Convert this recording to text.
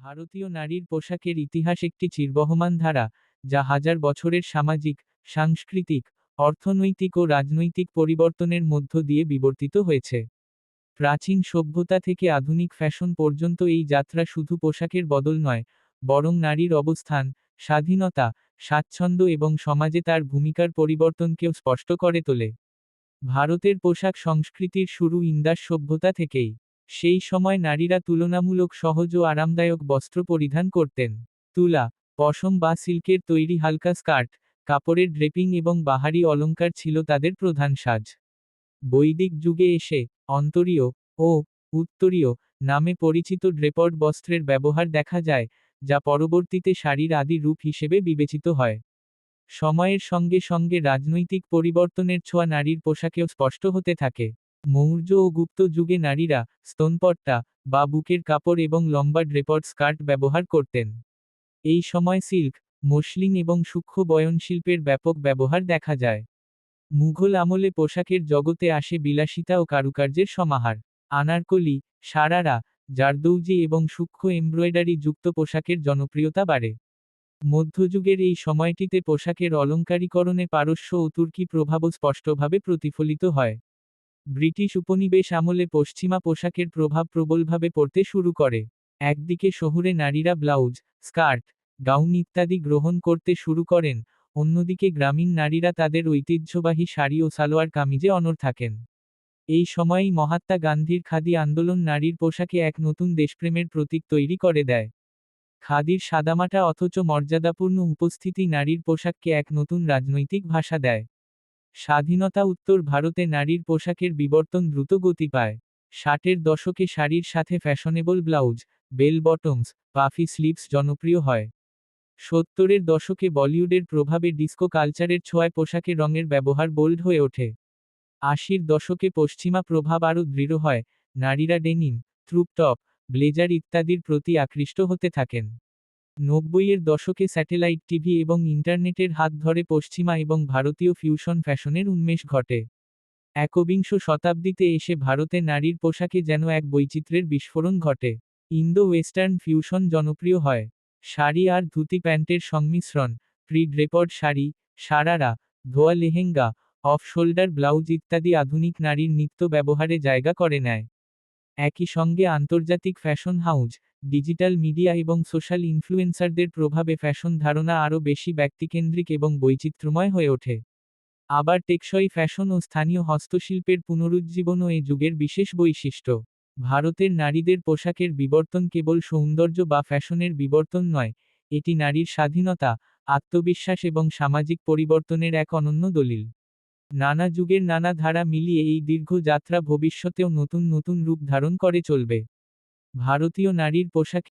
ভারতীয় নারীর পোশাকের ইতিহাস একটি চিরবহমান ধারা, যা হাজার বছরের সামাজিক, সাংস্কৃতিক, অর্থনৈতিক ও রাজনৈতিক পরিবর্তনের মধ্য দিয়ে বিবর্তিত হয়েছে। প্রাচীন সভ্যতা থেকে আধুনিক ফ্যাশন পর্যন্ত এই যাত্রা শুধু পোশাকের বদল নয়, বরং নারীর অবস্থান, স্বাধীনতা, স্বাচ্ছন্দ্য এবং সমাজে তার ভূমিকার পরিবর্তনকেও স্পষ্ট করে তোলে। ভারতের পোশাক সংস্কৃতির শুরু ইন্দাস সভ্যতা থেকেই। সেই সময় নারীরা তুলনামূলক সহজ ও আরামদায়ক বস্ত্র পরিধান করতেন। তুলা, পশম বা সিল্কের তৈরি হালকা স্কার্ট, কাপড়ের ড্রেপিং এবং বাহারি অলঙ্কার ছিল তাদের প্রধান সাজ। বৈদিক যুগে এসে অন্তরীয় ও উত্তরীয় নামে পরিচিত ড্রেপড বস্ত্রের ব্যবহার দেখা যায়, যা পরবর্তীতে শাড়ির আদি রূপ হিসেবে বিবেচিত হয়। সময়ের সঙ্গে সঙ্গে রাজনৈতিক পরিবর্তনের ছোঁয়া নারীর পোশাকেও স্পষ্ট হতে থাকে। মৌর্য ও গুপ্ত যুগে নারীরা স্তনপট্টা, বা বুকের কাপড় এবং লম্বা ড্রেপড স্কার্ট ব্যবহার করতেন। এই সময় সিল্ক, মসলিন এবং সূক্ষ্ম বয়নশিল্পের ব্যাপক ব্যবহার দেখা যায়। মুঘল আমলে পোশাকের জগতে আসে বিলাসিতা ও কারুকার্যের সমাহার। আনারকলি, সারারা, জারদৌজি এবং সূক্ষ্ম এমব্রয়ডারি যুক্ত পোশাকের জনপ্রিয়তা বাড়ে। মধ্যযুগের এই সময়টিতে পোশাকের অলঙ্কারীকরণে পারস্য ও তুর্কি প্রভাবও স্পষ্টভাবে প্রতিফলিত হয়। ব্রিটিশ উপনিবেশ আমলে পশ্চিমা পোশাকের প্রভাব প্রবলভাবে পড়তে শুরু করে। একদিকে শহুরে নারীরা ব্লাউজ, স্কার্ট, গাউন ইত্যাদি গ্রহণ করতে শুরু করেন, অন্যদিকে গ্রামীণ নারীরা তাদের ঐতিহ্যবাহী শাড়ি ও সালোয়ার কামিজে অনর থাকেন। এই সময়েই মহাত্মা গান্ধীর খাদি আন্দোলন নারীর পোশাকে এক নতুন দেশপ্রেমের প্রতীক তৈরি করে দেয়। খাদির সাদামাটা অথচ মর্যাদাপূর্ণ উপস্থিতি নারীর পোশাককে এক নতুন রাজনৈতিক ভাষা দেয়। স্বাধীনতা উত্তর ভারতে নারীর পোশাকের বিবর্তন দ্রুত গতি পায়। ষাটের দশকে শাড়ির সাথে fashionable blouse, bell bottoms, puffy sleeves জনপ্রিয় হয়। সত্তরের দশকে বলিউডের প্রভাবে ডিস্কো কালচারের ছোঁয়ায় পোশাকের রঙের ব্যবহার বোল্ড হয়ে ওঠে। আশির দশকে পশ্চিমা প্রভাব আরও দৃঢ় হয়, নারীরা ডেনিম ট্রুপটপ ব্লেজার ইত্যাদির প্রতি আকৃষ্ট হতে থাকেন। নব্বইয়ের দশকে স্যাটেলাইট টিভি এবং ইন্টারনেটের হাত ধরে পশ্চিমা এবং ভারতীয় ফিউশন ফ্যাশনের উন্মেষ ঘটে। একবিংশ শতাব্দীতে এসে ভারতে নারীর পোশাকে যেন এক বৈচিত্র্যের বিস্ফোরণ ঘটে। ইন্দো ওয়েস্টার্ন ফিউশন জনপ্রিয় হয়। শাড়ি আর ধুতি প্যান্টের সংমিশ্রণ প্রি ড্রেপড শাড়ি, সারারা, ধোয়া লেহেঙ্গা, অফ শোল্ডার ব্লাউজ ইত্যাদি আধুনিক নারীর নিত্য ব্যবহারে জায়গা করে নেয়। একই সঙ্গে আন্তর্জাতিক ফ্যাশন হাউজ, ডিজিটাল মিডিয়া এবং সোশ্যাল ইনফ্লুয়েন্সারদের প্রভাবে ফ্যাশন ধারণা আরও বেশি ব্যক্তিকেন্দ্রিক এবং বৈচিত্র্যময় হয়ে ওঠে। আবার টেকসই ফ্যাশন ও স্থানীয় হস্তশিল্পের পুনরুজ্জীবনও এ যুগের বিশেষ বৈশিষ্ট্য। ভারতের নারীদের পোশাকের বিবর্তন কেবল সৌন্দর্য বা ফ্যাশনের বিবর্তন নয়, এটি নারীর স্বাধীনতা, আত্মবিশ্বাস এবং সামাজিক পরিবর্তনের এক অনন্য দলিল। নানা যুগের নানা ধারা মিলিয়ে এই দীর্ঘ যাত্রা ভবিষ্যতেও নতুন নতুন রূপ ধারণ করে চলবে। ভারতীয় নারীর পোশাক